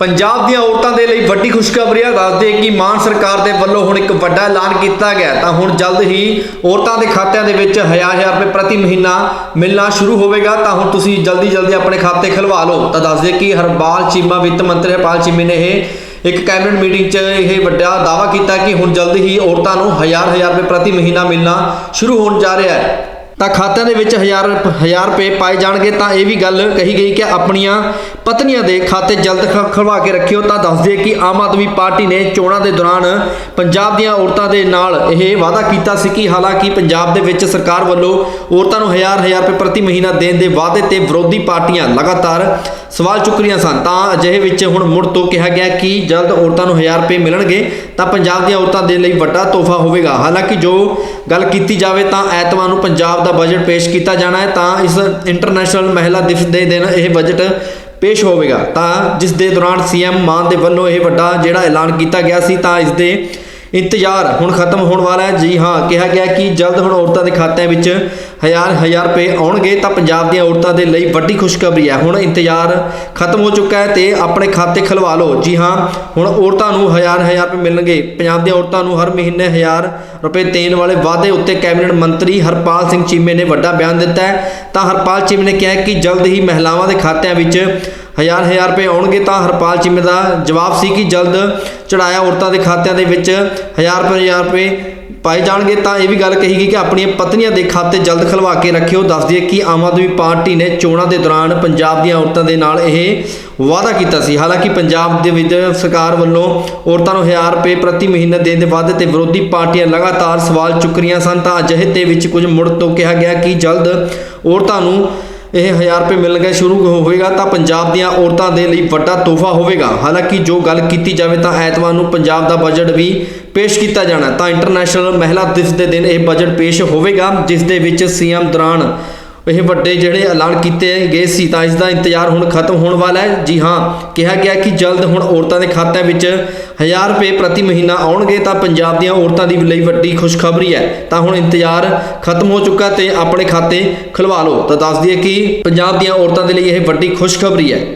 ਪੰਜਾਬ ਦੀਆਂ ਔਰਤਾਂ ਦੇ ਲਈ ਵੱਡੀ ਖੁਸ਼ਖਬਰੀ ਹੈ ਦੱਸਦੇ ਕਿ ਮਾਨ ਸਰਕਾਰ ਦੇ ਵੱਲੋਂ ਹੁਣ ਇੱਕ ਵੱਡਾ ਐਲਾਨ ਕੀਤਾ ਗਿਆ। ਤਾਂ ਹੁਣ ਜਲਦ ਹੀ ਔਰਤਾਂ ਦੇ ਖਾਤਿਆਂ ਦੇ ਵਿੱਚ 1000 ਰੁਪਏ ਪ੍ਰਤੀ ਮਹੀਨਾ ਮਿਲਣਾ ਸ਼ੁਰੂ ਹੋਵੇਗਾ। ਤਾਂ ਹੁਣ ਤੁਸੀਂ ਜਲਦੀ ਜਲਦੀ ਆਪਣੇ ਖਾਤੇ ਖੁਲਵਾ ਲਓ। ਤਾਂ ਦੱਸਦੇ ਕਿ ਹਰਪਾਲ ਚੀਮਾ, ਵਿੱਤ ਮੰਤਰੀ ਹਰਪਾਲ ਚੀਮੇ ਨੇ ਇਹ ਇੱਕ ਕੈਬਨਿਟ ਮੀਟਿੰਗ 'ਚ ਇਹ ਵੱਡਾ ਦਾਅਵਾ ਕੀਤਾ ਕਿ ਹੁਣ ਜਲਦ ਹੀ ਔਰਤਾਂ ਨੂੰ 1000 1000 ਰੁਪਏ ਪ੍ਰਤੀ ਮਹੀਨਾ ਮਿਲਣਾ ਸ਼ੁਰੂ ਹੋਣ ਜਾ ਰਿਹਾ ਹੈ। ਤਾਂ ਖਾਤਿਆਂ ਦੇ ਵਿੱਚ 1000 1000 ਰੁਪਏ ਪਾਏ ਜਾਣਗੇ, ਤਾਂ ਇਹ ਵੀ ਗੱਲ ਕਹੀ ਗਈ ਕਿ ਆਪਣੀਆਂ ਪਤਨੀਆਂ ਦੇ ਖਾਤੇ ਜਲਦ ਖ- ਖੁਲਵਾ ਕੇ ਰੱਖਿਓ। ਤਾਂ ਦੱਸ ਦਈਏ ਕਿ ਆਮ ਆਦਮੀ ਪਾਰਟੀ ਨੇ ਚੋਣਾਂ ਦੇ ਦੌਰਾਨ ਪੰਜਾਬ ਦੀਆਂ ਔਰਤਾਂ ਦੇ ਨਾਲ ਇਹ ਵਾਅਦਾ ਕੀਤਾ ਸੀ ਕਿ ਹਾਲਾਂਕਿ ਪੰਜਾਬ ਦੇ ਵਿੱਚ ਸਰਕਾਰ ਵੱਲੋਂ ਔਰਤਾਂ ਨੂੰ 1000 1000 ਰੁਪਏ ਪ੍ਰਤੀ ਮਹੀਨਾ ਦੇਣ ਦੇ ਵਾਅਦੇ ਤੇ ਵਿਰੋਧੀ ਪਾਰਟੀਆਂ ਲਗਾਤਾਰ ਸਵਾਲ ਚੁੱਕ ਰਹੀਆਂ ਸਨ। ਤਾਂ ਅਜਿਹੇ ਵਿੱਚ ਹੁਣ ਮੁੜ ਤੋਂ ਕਿਹਾ ਗਿਆ ਕਿ ਜਲਦ ਔਰਤਾਂ ਨੂੰ 1000 ਰੁਪਏ ਮਿਲਣਗੇ, ਤਾਂ ਪੰਜਾਬ ਦੀਆਂ ਔਰਤਾਂ ਦੇ ਲਈ ਵੱਡਾ ਤੋਹਫਾ ਹੋਵੇਗਾ। ਹਾਲਾਂਕਿ ਜੋ ਗੱਲ ਕੀਤੀ ਜਾਵੇ ਤਾਂ ਐਤਵਾਰ ਨੂੰ ਪੰਜਾਬ ਦਾ ਬਜਟ ਪੇਸ਼ ਕੀਤਾ ਜਾਣਾ ਹੈ, ਤਾਂ ਇਸ ਇੰਟਰਨੈਸ਼ਨਲ ਮਹਿਲਾ ਦਿਵਸ ਦੇ ਦਿਨ ਇਹ ਬਜਟ ਪੇਸ਼ ਹੋਵੇਗਾ। ਤਾਂ ਜਿਸ ਦੇ ਦੌਰਾਨ ਸੀਐਮ ਮਾਨ ਦੇ ਵੱਲੋਂ ਇਹ ਵੱਡਾ ਜਿਹੜਾ ਐਲਾਨ ਕੀਤਾ ਗਿਆ ਸੀ, ਤਾਂ ਇਸ ਦੇ ਇੰਤਜ਼ਾਰ ਹੁਣ ਖਤਮ ਹੋਣ ਵਾਲਾ ਹੈ। ਜੀ ਹਾਂ, ਕਿਹਾ ਗਿਆ ਕਿ ਜਲਦ ਹੁਣ ਔਰਤਾਂ ਦੇ ਖਾਤਿਆਂ ਵਿੱਚ ਹਜ਼ਾਰ ਹਜ਼ਾਰ ਰੁਪਏ ਆਉਣਗੇ ਤਾਂ ਪੰਜਾਬ ਦੀਆਂ ਔਰਤਾਂ ਦੇ ਲਈ ਵੱਡੀ ਖੁਸ਼ਖਬਰੀ ਹੈ। ਹੁਣ ਇੰਤਜ਼ਾਰ ਖਤਮ ਹੋ ਚੁੱਕਾ ਹੈ ਤੇ ਆਪਣੇ ਖਾਤੇ ਖੁਲਵਾ ਲਓ। ਜੀ ਹਾਂ, ਹੁਣ ਔਰਤਾਂ ਨੂੰ ਹਜ਼ਾਰ ਹਜ਼ਾਰ ਰੁਪਏ ਮਿਲਣਗੇ। ਪੰਜਾਬ ਦੀਆਂ ਔਰਤਾਂ ਨੂੰ ਹਰ ਮਹੀਨੇ ਹਜ਼ਾਰ ਰੁਪਏ ਦੇਣ ਵਾਲੇ ਵਾਅਦੇ ਉੱਤੇ ਕੈਬਨਿਟ ਮੰਤਰੀ ਹਰਪਾਲ ਸਿੰਘ ਚੀਮੇ ਨੇ ਵੱਡਾ ਬਿਆਨ ਦਿੱਤਾ ਹੈ। ਤਾਂ ਹਰਪਾਲ ਚੀਮੇ ਨੇ ਕਿਹਾ ਕਿ ਜਲਦ ਹੀ ਮਹਿਲਾਵਾਂ ਦੇ ਖਾਤਿਆਂ ਵਿੱਚ ਹਜ਼ਾਰ ਹਜ਼ਾਰ ਰੁਪਏ ਆਉਣਗੇ ਤਾਂ ਹਰਪਾਲ ਚੀਮੇ ਦਾ ਜਵਾਬ ਸੀ ਕਿ ਜਲਦ ਚੜਾਇਆ ਔਰਤਾਂ ਦੇ ਖਾਤਿਆਂ ਦੇ ਵਿੱਚ ਹਜ਼ਾਰ ਰੁਪਏ ਹਜ਼ਾਰ ਰੁਪਏ। ਪਾਏ ਜਾਣਗੇ ਤਾਂ ਇਹ ਵੀ ਗੱਲ ਕਹੀ ਗਈ ਕਿ ਆਪਣੀਆਂ ਪਤਨੀਆਂ ਦੇ ਖਾਤੇ ਜਲਦ ਖਲਵਾ ਕੇ ਰੱਖਿਓ। ਦੱਸ ਦਈਏ ਕਿ ਆਮ ਆਦਮੀ ਪਾਰਟੀ ਨੇ ਚੋਣਾਂ ਦੇ ਦੌਰਾਨ ਪੰਜਾਬ ਦੀਆਂ ਔਰਤਾਂ ਦੇ ਨਾਲ ਇਹ ਵਾਅਦਾ ਕੀਤਾ ਸੀ। ਹਾਲਾਂਕਿ ਪੰਜਾਬ ਦੇ ਵਿੱਚ ਸਰਕਾਰ ਵੱਲੋਂ ਔਰਤਾਂ ਨੂੰ 1000 ਰੁਪਏ ਪ੍ਰਤੀ ਮਹੀਨਾ ਦੇਣ ਦੇ ਵਾਅਦੇ ਤੇ ਵਿਰੋਧੀ ਪਾਰਟੀਆਂ ਲਗਾਤਾਰ ਸਵਾਲ ਚੁੱਕ ਰਹੀਆਂ ਸਨ। ਤਾਂ ਅਜਿਹੇ ਦੇ ਵਿੱਚ ਕੁਝ ਮੁੜ ਤੋਂ ਕਿਹਾ ਗਿਆ ਕਿ ਜਲਦ ਔਰਤਾਂ ਨੂੰ ਇਹ 1000 ਰੁਪਏ ਮਿਲਣਗੇ ਸ਼ੁਰੂ ਹੋਵੇਗਾ ਤਾਂ ਪੰਜਾਬ ਦੀਆਂ ਔਰਤਾਂ ਦੇ ਲਈ ਵੱਡਾ ਤੋਹਫਾ ਹੋਵੇਗਾ। ਹਾਲਾਂਕਿ ਜੋ ਗੱਲ ਕੀਤੀ ਜਾਵੇ ਤਾਂ ਐਤਵਾਰ ਨੂੰ ਪੰਜਾਬ ਦਾ ਬਜਟ ਵੀ ਪੇਸ਼ ਕੀਤਾ ਜਾਣਾ ਤਾਂ ਇੰਟਰਨੈਸ਼ਨਲ ਮਹਿਲਾ ਦਿਵਸ ਦੇ ਦਿਨ ਇਹ ਬਜਟ ਪੇਸ਼ ਹੋਵੇਗਾ, ਜਿਸ ਦੇ ਵਿੱਚ ਸੀਐਮ ਦੌਰਾਨ ਇਹ ਵੱਡੇ ਜਿਹੜੇ ਐਲਾਨ ਕੀਤੇ ਗਏ ਸੀ, ਤਾਂ ਇਸ ਦਾ ਇੰਤਜ਼ਾਰ ਹੁਣ ਖਤਮ ਹੋਣ ਵਾਲਾ ਹੈ। ਜੀ ਹਾਂ, ਕਿਹਾ ਗਿਆ ਕਿ ਜਲਦ ਹੁਣ ਔਰਤਾਂ ਦੇ ਖਾਤਿਆਂ ਵਿੱਚ 1000 ਰੁਪਏ ਪ੍ਰਤੀ ਮਹੀਨਾ ਆਉਣਗੇ, ਤਾਂ ਪੰਜਾਬ ਦੀਆਂ ਔਰਤਾਂ ਦੀ ਲਈ ਵੱਡੀ ਖੁਸ਼ਖਬਰੀ ਹੈ। ਤਾਂ ਹੁਣ ਇੰਤਜ਼ਾਰ ਖਤਮ ਹੋ ਚੁੱਕਾ ਤੇ ਆਪਣੇ ਖਾਤੇ ਖੁਲਵਾ ਲਓ। ਤਾਂ ਦੱਸ ਦਈਏ ਕਿ ਪੰਜਾਬ ਦੀਆਂ ਔਰਤਾਂ ਦੇ ਲਈ ਇਹ ਵੱਡੀ ਖੁਸ਼ਖਬਰੀ ਹੈ।